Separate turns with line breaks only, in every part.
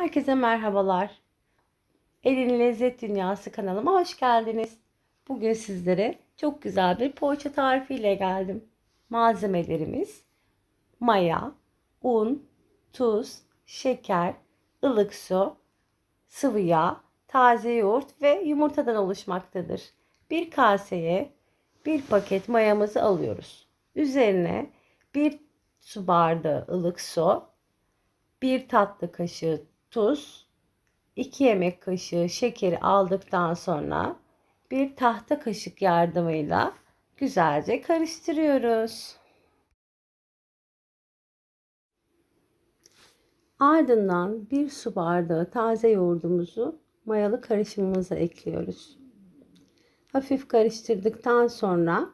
Herkese merhabalar. Elin Lezzet Dünyası kanalıma hoş geldiniz. Bugün sizlere çok güzel bir poğaça tarifiyle geldim. Malzemelerimiz maya, un, tuz, şeker, ılık su, sıvı yağ, taze yoğurt ve yumurtadan oluşmaktadır. Bir kaseye bir paket mayamızı alıyoruz. Üzerine bir su bardağı ılık su, bir tatlı kaşığı tuz, 2 yemek kaşığı şekeri aldıktan sonra bir tahta kaşık yardımıyla güzelce karıştırıyoruz. Ardından bir su bardağı taze yoğurdumuzu mayalı karışımımıza ekliyoruz. Hafif karıştırdıktan sonra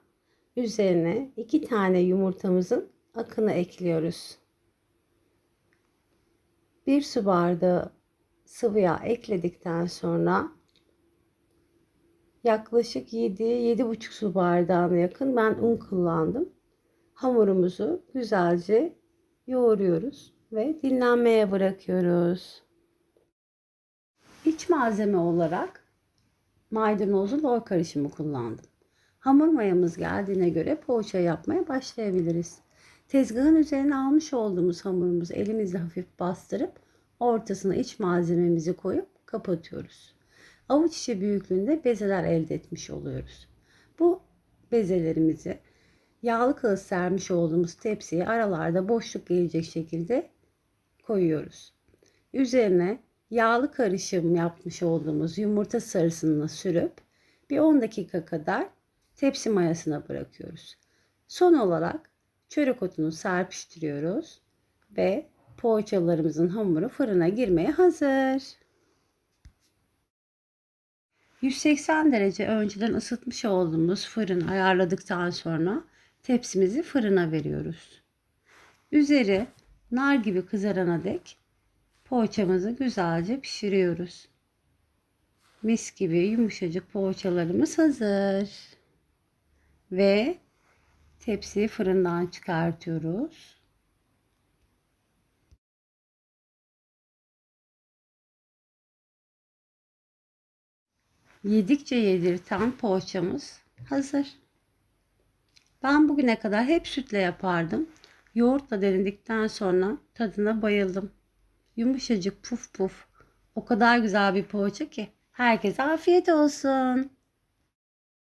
üzerine iki tane yumurtamızın akını ekliyoruz. Bir su bardağı sıvı yağ ekledikten sonra yaklaşık 7-7,5 su bardağına yakın ben un kullandım. Hamurumuzu güzelce yoğuruyoruz ve dinlenmeye bırakıyoruz. İç malzeme olarak maydanozlu lor karışımı kullandım. Hamur mayamız geldiğine göre poğaça yapmaya başlayabiliriz. Tezgahın üzerine almış olduğumuz hamurumuzu elimizle hafif bastırıp ortasına iç malzememizi koyup kapatıyoruz. Avuç içi büyüklüğünde bezeler elde etmiş oluyoruz. Bu bezelerimizi yağlı kağıt sermiş olduğumuz tepsiye aralarda boşluk gelecek şekilde koyuyoruz. Üzerine yağlı karışım yapmış olduğumuz yumurta sarısını sürüp bir 10 dakika kadar tepsi mayasına bırakıyoruz. Son olarak çörek otunu serpiştiriyoruz ve poğaçalarımızın hamuru fırına girmeye hazır. 180 derece önceden ısıtmış olduğumuz fırını ayarladıktan sonra tepsimizi fırına veriyoruz. Üzeri nar gibi kızarana dek poğaçamızı güzelce pişiriyoruz. Mis gibi yumuşacık poğaçalarımız hazır. Ve tepsiyi fırından çıkartıyoruz. Yedikçe yedirten poğaçamız hazır. Ben bugüne kadar hep sütle yapardım. Yoğurtla denedikten sonra tadına bayıldım. Yumuşacık puf puf. O kadar güzel bir poğaça ki. Herkese afiyet olsun.